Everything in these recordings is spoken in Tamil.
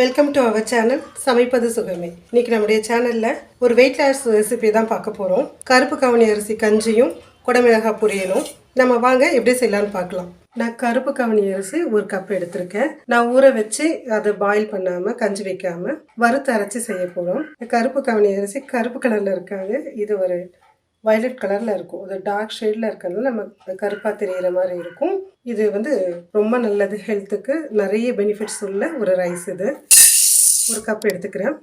வெல்கம் டு அவர் சேனல் சமைப்பது சுகமே. இன்னைக்கு நம்முடைய சேனலில் ஒரு வெயிட் லாஸ் ரெசிபி தான் பார்க்க போகிறோம் கருப்பு கவனி அரிசி கஞ்சியும் குடமிளகா பொரியலும். நம்ம வாங்க எப்படி செய்யலாம்னு பார்க்கலாம். நான் கருப்பு கவனி அரிசி ஒரு கப் எடுத்திருக்கேன். நான் ஊற வச்சு அதை பாயில் பண்ணாமல் கஞ்சி வைக்காம வறுத்து அரைச்சி செய்ய போகிறோம் கருப்பு கவனி அரிசி கருப்பு கலரில் இருக்காங்க இது ஒரு வயலட் கலரில் இருக்கும். அது டார்க் ஷேடில் இருக்கிறதுனால நம்ம கருப்பாக தெரிகிற மாதிரி இருக்கும். இது வந்து ரொம்ப நல்லது ஹெல்த்துக்கு நிறைய பெனிஃபிட்ஸ் உள்ள ஒரு ரைஸ் இது. ஒரு கப் எடுத்துக்கிறேன்.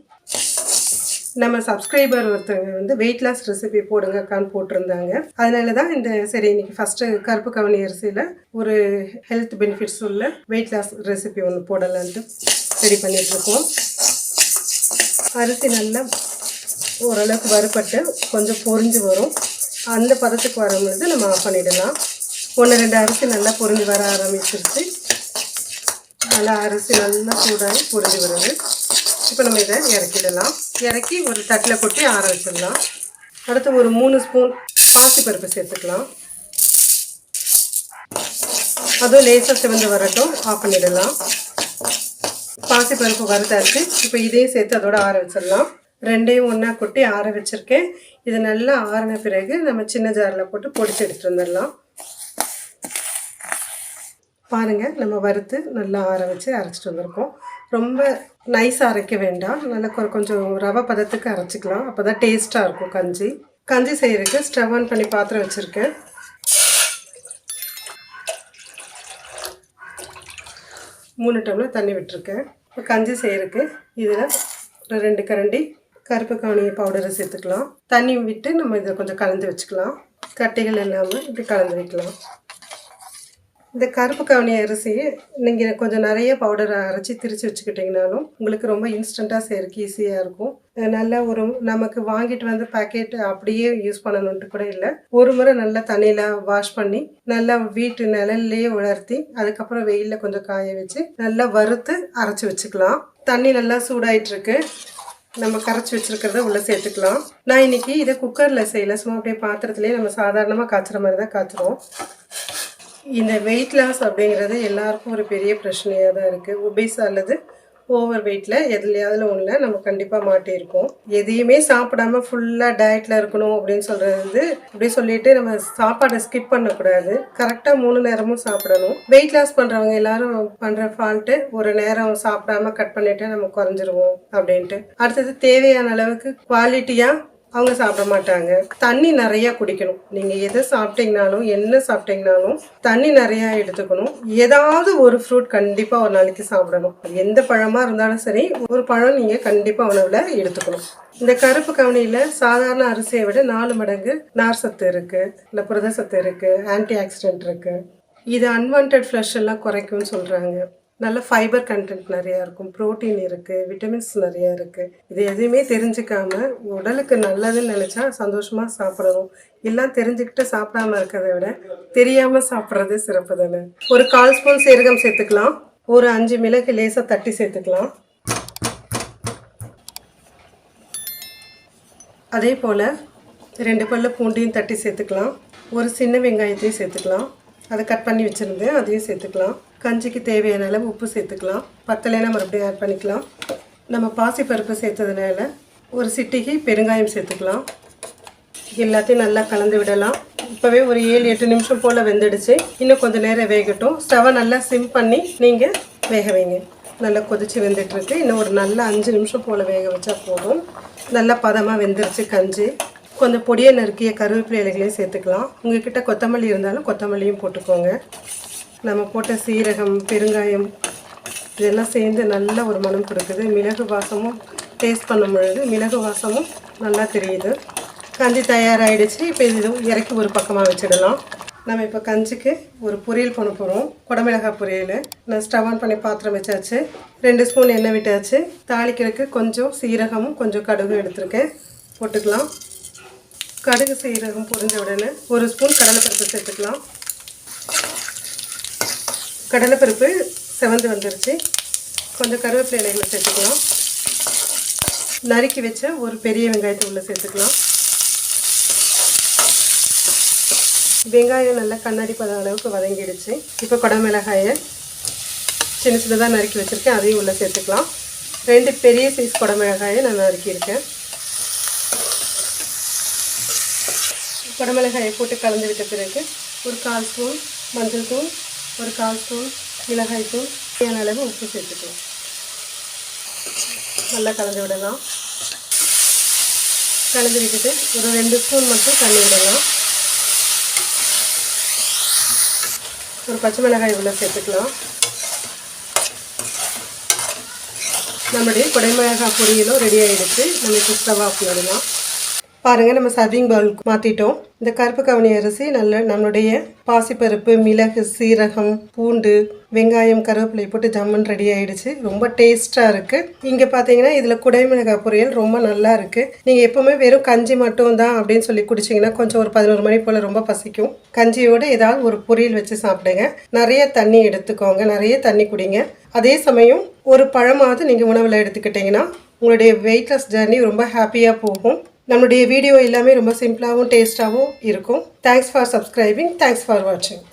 நம்ம சப்ஸ்கிரைபர் ஒருத்தவங்க வந்து வெயிட் லாஸ் ரெசிபி போடுங்கக்கான்னு போட்டிருந்தாங்க. அதனால தான் இந்த சரி இன்னைக்கு ஃபஸ்ட்டு கருப்பு கவனி அரிசியில் ஒரு ஹெல்த் பெனிஃபிட்ஸ் உள்ள வெயிட் லாஸ் ரெசிபி ஒன்று போடலான்ட்டு ரெடி பண்ணிகிட்ருக்கோம் அரிசி நல்லா ஓரளவுக்கு வறுபட்டு கொஞ்சம் பொரிஞ்சு வரும். அந்த பதத்துக்கு வரும்பொழுது நம்ம ஆஃப் பண்ணிடலாம். ஒன்று ரெண்டு அரிசி நல்லா பொருந்தி வர ஆரம்பிச்சிருச்சு. நல்லா அரிசி நல்லா சூடாகி பொருந்தி வருது. இப்போ நம்ம இதை இறக்கிடலாம். இறக்கி ஒரு தட்டில் கொட்டி ஆற வச்சிடலாம். அடுத்து ஒரு மூணு ஸ்பூன் பாசிப்பருப்பு சேர்த்துக்கலாம். அதுவும் லேசாக சிவந்து வரட்டும். ஆஃப் பண்ணிடலாம். பாசிப்பருப்பு வறுத்தாச்சு. இப்போ இதையும் சேர்த்து அதோட ஆற வச்சிடலாம். ரெண்டையும் ஒன்றா கொட்டி ஆற வச்சுருக்கேன். இது நல்லா ஆறின பிறகு நம்ம சின்ன ஜாரில் போட்டு பொடிச்சு எடுத்துகிட்டு வந்துடலாம். பாருங்கள் நம்ம வறுத்து நல்லா ஆற வச்சு அரைச்சிட்டு வந்திருக்கோம். ரொம்ப நைஸாக அரைக்க வேண்டாம். நல்லா கொஞ்சம் ரவை பதத்துக்கு அரைச்சிக்கலாம். அப்போ தான் டேஸ்ட்டாக இருக்கும் கஞ்சி. கஞ்சி செய்கிறதுக்கு ஸ்டவ் ஆன் பண்ணி பாத்திரம் வச்சுருக்கேன். மூணு டம்ளர் தண்ணி விட்டுருக்கேன். இப்போ கஞ்சி செய்கிறதுக்கு இதில் ஒரு ரெண்டு கரண்டி கருப்பு கவனி பவுடரை சேர்த்துக்கலாம். தண்ணி விட்டு நம்ம இதை கொஞ்சம் கலந்து வச்சுக்கலாம். கட்டைகள் இல்லாமல் இப்படி கலந்து வைக்கலாம். இந்த கருப்பு கவனி அரிசியை நீங்கள் கொஞ்சம் நிறைய பவுடர் அரைச்சி திரிச்சு வச்சுக்கிட்டிங்கனாலும் உங்களுக்கு ரொம்ப இன்ஸ்டண்ட்டாக செய்கிறதுக்கு ஈஸியாக இருக்கும். நல்லா ஒரு நமக்கு வாங்கிட்டு வந்து பாக்கெட் அப்படியே யூஸ் பண்ணணுன்ட்டு கூட இல்லை. ஒரு முறை நல்லா தண்ணியில் வாஷ் பண்ணி நல்லா வீட்டு நிழல்லையே உலர்த்தி அதுக்கப்புறம் வெயிலில் கொஞ்சம் காய வச்சு நல்லா வறுத்து அரைச்சி வச்சுக்கலாம். தண்ணி நல்லா சூடாயிட்டுருக்கு. நம்ம கரைச்சி வச்சிருக்கிறத உள்ளே சேர்த்துக்கலாம். நான் இன்னைக்கு இதை குக்கரில் செய்யல. சும்மா அப்படியே பாத்திரத்துலேயே நம்ம சாதாரணமாக காய்ச்சுற மாதிரி தான் காய்ச்சிரும் இந்த வெயிட் லாஸ் அப்படிங்கிறது எல்லாருக்கும் ஒரு பெரிய பிரச்சனையாக தான் இருக்குது ஒபேஸ் அல்லது ஓவர் வெயிட்டில் எதுலையாவது ஒன்றில் நம்ம கண்டிப்பாக மாட்டியிருக்கோம் எதையுமே சாப்பிடாம ஃபுல்லாக டயட்டில் இருக்கணும் அப்படின்னு சொல்கிறது வந்து அப்படி சொல்லிட்டு நம்ம சாப்பாடை ஸ்கிப் பண்ணக்கூடாது. கரெக்டாக மூணு நேரமும் சாப்பிடணும். வெயிட் லாஸ் பண்ணுறவங்க எல்லாரும் பண்ணுற ஃபால்ட்டு ஒரு நேரம் சாப்பிடாம கட் பண்ணிவிட்டு நம்ம குறைஞ்சிருவோம் அப்படின்ட்டு. அடுத்தது தேவையான அளவுக்கு குவாலிட்டியாக அவங்க சாப்பிட மாட்டாங்க. தண்ணி நிறைய குடிக்கணும். நீங்க எதை சாப்பிட்டீங்கனாலும் என்ன சாப்பிட்டீங்கனாலும் தண்ணி நிறைய எடுத்துக்கணும். ஏதாவது ஒரு ஃப்ரூட் கண்டிப்பா ஒரு நாளைக்கு சாப்பிடணும். எந்த பழமா இருந்தாலும் சரி ஒரு பழம் நீங்க கண்டிப்பா உணவுல எடுத்துக்கணும். இந்த கருப்பு கவனியில சாதாரண அரிசியை விட நாலு மடங்கு நார் சத்து இருக்கு இல்ல புரத சத்து இருக்கு ஆன்டி ஆக்சிடென்ட் இருக்கு. இது அன்வான்ட் ஃப்ளஷ் எல்லாம் குறைக்கும்னு சொல்றாங்க. நல்ல ஃபைபர் கண்டென்ட் நிறையா இருக்கும். புரோட்டீன் இருக்குது விட்டமின்ஸ் நிறையா இருக்குது இது எதுவுமே தெரிஞ்சுக்காம உடலுக்கு நல்லதுன்னு நினச்சா சந்தோஷமாக சாப்பிடணும். எல்லாம் தெரிஞ்சுக்கிட்டு சாப்பிடாம இருக்கிறத விட தெரியாமல் சாப்பிட்றது சிறப்பு தானே? ஒரு கால் ஸ்பூன் சீரகம் சேர்த்துக்கலாம். ஒரு அஞ்சு மிளகு லேசாக தட்டி சேர்த்துக்கலாம். அதே போல் ரெண்டு பல்ல பூண்டையும் தட்டி சேர்த்துக்கலாம். ஒரு சின்ன வெங்காயத்தையும் சேர்த்துக்கலாம். அதை கட் பண்ணி வச்சுருந்தேன் அதையும் சேர்த்துக்கலாம். கஞ்சிக்கு தேவையான அளவு உப்பு சேர்த்துக்கலாம். பத்தலைனா மறுபடியும் ஆட் பண்ணிக்கலாம். நம்ம பாசிப்பருப்பு சேர்த்ததுனால ஒரு சிட்டிக்கு பெருங்காயம் சேர்த்துக்கலாம். எல்லாத்தையும் நல்லா கலந்து விடலாம். இப்போவே ஒரு ஏழு எட்டு நிமிஷம் போல் வெந்துடுச்சு. இன்னும் கொஞ்சம் நேரம் வேகட்டும். ஸ்டவை நல்லா சிம் பண்ணி நீங்கள் வேக வைங்க. நல்லா கொதித்து வெந்துட்டுருக்கு இன்னும் ஒரு நல்ல அஞ்சு நிமிஷம் போல் வேக வச்சா போதும். நல்லா பதமாக வெந்துருச்சு கஞ்சி. கொஞ்சம் பொடியை நறுக்கிய கருவேப்பிலை இலைகளையும் சேர்த்துக்கலாம். உங்ககிட்ட கொத்தமல்லி இருந்தாலும் கொத்தமல்லியும் போட்டுக்கோங்க. நம்ம போட்ட சீரகம் பெருங்காயம் இதெல்லாம் சேர்ந்து நல்ல ஒரு மனம் கொடுக்குது மிளகு வாசமும் டேஸ்ட் பண்ணும் பொழுது மிளகு வாசமும் நல்லா தெரியுது. கஞ்சி தயாராகிடுச்சு இப்போ இது இறக்கி ஒரு பக்கமாக வச்சிடலாம். நம்ம இப்போ கஞ்சிக்கு ஒரு பொரியல் பண்ண போகிறோம் குடமிளகாய் பொரியல். நான் ஸ்டவ் ஆன் பண்ணி பாத்திரம் வச்சாச்சு. ரெண்டு ஸ்பூன் எண்ணெய் விட்டாச்சு. தாளிக்கிறதுக்கு கொஞ்சம் சீரகமும் கொஞ்சம் கடுகும் எடுத்திருக்கேன். போட்டுக்கலாம். கடுகு சீரகம் பொரிஞ்ச உடனே ஒரு ஸ்பூன் கடலைப்பருப்பு சேர்த்துக்கலாம். கடலைப்பருப்பு செவந்து வந்துருச்சு. கொஞ்சம் கருவேப்பிலை இலைகளை சேர்த்துக்கலாம். நறுக்கி வச்ச ஒரு பெரிய வெங்காயத்தை உள்ளே சேர்த்துக்கலாம். வெங்காயம் நல்லா கண்ணாடி பதம் அளவுக்கு வதங்கிடுச்சு. இப்போ குடமிளகாயை சின்ன சின்னதாக நறுக்கி வச்சுருக்கேன். அதையும் உள்ளே சேர்த்துக்கலாம். ரெண்டு பெரிய சைஸ் குடமிளகாயை நான் நறுக்கியிருக்கேன். குடமிளகாயை போட்டு கலந்து விட்ட பிறகு ஒரு கால் ஸ்பூன் மஞ்சள் தூள் ஒரு கால் ஸ்பூன் மிளகாய் தூள் தேவையான அளவு உப்பு சேர்த்துக்கலாம். நல்லா கலந்து விடலாம். கலந்து விட்டுட்டு ஒரு ரெண்டு ஸ்பூன் மட்டும் தண்ணி விடலாம். ஒரு பச்சை மிளகாய் உள்ள சேர்த்துக்கலாம். நம்மளுடைய குடைமிளகாய் பொரியலும் ரெடி ஆகிடுச்சு நம்ம இப்போ ஸ்டவ் ஆஃப் பாருங்கள் நம்ம சர்விங் பவுலுக்கு மாற்றிட்டோம் இந்த கருப்பு கவனி அரிசி நல்ல நம்மளுடைய பாசிப்பருப்பு மிளகு சீரகம் பூண்டு வெங்காயம் கருவேப்பிலை போட்டு ஜம்மன் ரெடி ஆயிடுச்சு. ரொம்ப டேஸ்ட்டாக இருக்குது இங்கே பார்த்தீங்கன்னா இதில் குடைமிளகாய் பொரியல் ரொம்ப நல்லா இருக்குது நீங்கள் எப்போவுமே வெறும் கஞ்சி மட்டும் தான் அப்படின்னு சொல்லி குடிச்சிங்கன்னா கொஞ்சம் ஒரு பதினோரு மணி போல் ரொம்ப பசிக்கும். கஞ்சியோடு ஏதாவது ஒரு பொரியல் வச்சு சாப்பிடுங்க. நிறைய தண்ணி எடுத்துக்கோங்க. நிறைய தண்ணி குடிங்க. அதே சமயம் ஒரு பழமாவது நீங்கள் உணவில் எடுத்துக்கிட்டிங்கன்னா உங்களுடைய வெயிட்லெஸ் ஜர்னி ரொம்ப ஹாப்பியாக போகும். நம்மளுடைய வீடியோ எல்லாமே ரொம்ப சிம்பிளாகவும் டேஸ்ட்டாகவும் இருக்கும். Thanks for subscribing thanks for வாட்சிங்